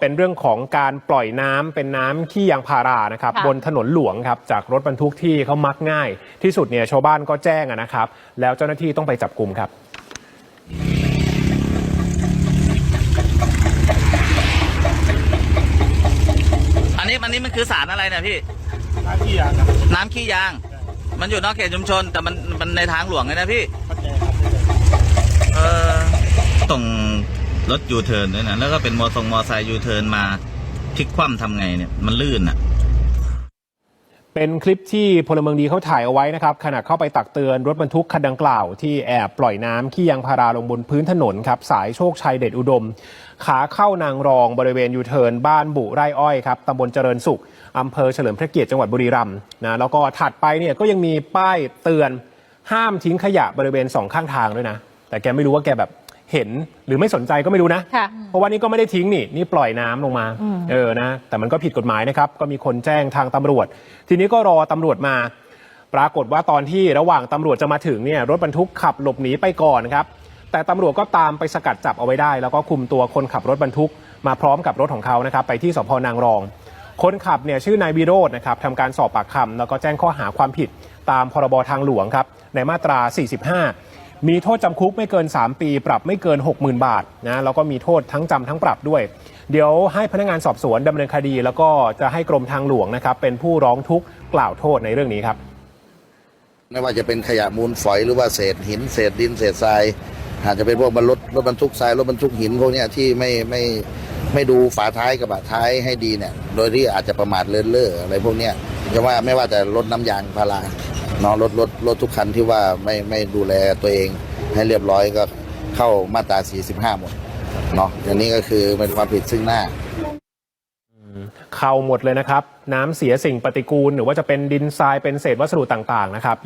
เป็นเรื่องของการปล่อยน้ำเป็นน้ำขี้ยางพารานะครับค่ะบนถนนหลวงครับจากรถบรรทุกที่เขามักง่าย ที่สุดเนี่ยชาวบ้านก็แจ้งอะนะครับ แล้วเจ้าหน้าที่ต้องไปจับกลุ่มครับ อันนี้อันนี้มันคือสารอะไรเนี่ยพี่ น้ำที่ยางครับน้ำขี้ยาง มันอยู่นอกเขตชุมชน แต่มันมันในทางหลวงเลยนะพี่เข้าใจครับเออตรง รถยูเทิร์นด้วยนะแล้วก็เป็นมอทรงมอไซค์ยูเทิร์นมาพลิกคว่ำทำไงเนี่ยมันลื่นอะเป็นคลิปที่พลเมืองดีเขาถ่ายเอาไว้นะครับขณะเข้าไปตักเตือนรถบรรทุกคันดังกล่าว ที่แอบปล่อยน้ำขี้ยางพาราลงบนพื้นถนนครับสายโชคชัยเดชอุดม ขาเข้านางรองบริเวณยูเทิร์นบ้านบุไร่อ้อยครับตำบลเจริญสุขอำเภอเฉลิมพระเกียรติจังหวัดบุรีรัมย์นะแล้วก็ถัดไปเนี่ยก็ยังมีป้ายเตือนห้ามทิ้งขยะบริเวณสองข้างทางด้วยนะ แต่แกไม่รู้ว่าแกแบบ เห็นหรือไม่สนใจก็ไม่รู้นะ ค่ะ เพราะว่านี่ก็ไม่ได้ทิ้งนี่นี่ปล่อยน้ำลงมาเออนะแต่มันก็ผิดกฎหมายนะครับ ก็มีคนแจ้งทางตำรวจ ทีนี้ก็รอตำรวจมา ปรากฏว่าตอนที่ระหว่างตำรวจจะมาถึงเนี่ยรถบรรทุกขับหลบหนีไปก่อนครับ แต่ตำรวจก็ตามไปสกัดจับเอาไว้ได้ แล้วก็คุมตัวคนขับรถบรรทุก มาพร้อมกับรถของเขานะครับ ไปที่สพนางรอง คนขับเนี่ยชื่อนายวิโรจน์นะครับทำการสอบปากคำแล้วก็แจ้งข้อหาความผิดตามพรบทางหลวงครับในมาตรา 45 มีโทษจำคุกไม่เกิน 3 ปี ปรับไม่เกิน 60,000 บาทนะแล้วก็มีโทษทั้งจำทั้งปรับด้วย เดี๋ยวให้พนักงานสอบสวนดำเนินคดี แล้วก็จะให้กรมทางหลวงนะครับ เป็นผู้ร้องทุกข์กล่าวโทษในเรื่องนี้ครับ ไม่ว่าจะเป็นขยะมูลฝอยหรือว่าเศษหินเศษดินเศษทรายอาจจะเป็นพวกบรรลุรถบรรทุกทรายรถบรรทุกหินพวกเนี้ยที่ไม่ไม่ไม่ดูฝาท้ายกระบะท้ายให้ดีเนี่ย โดยที่อาจจะประมาทเลินเล่ออะไรพวกเนี้ยจะว่าไม่ว่าจะรถน้ำยางพารา เนาะรถรถรถทุกคันที่ว่าไม่ไม่ดูแลตัวเองให้เรียบร้อยก็เข้ามาตรา 45 หมดเนาะอย่างนี้ก็คือเป็นความผิดซึ่งหน้าเข้าหมดเลยนะครับ น้ำเสียสิ่งปฏิกูล หรือว่าจะเป็นดินทรายเป็นเศษวัสดุต่างๆนะครับ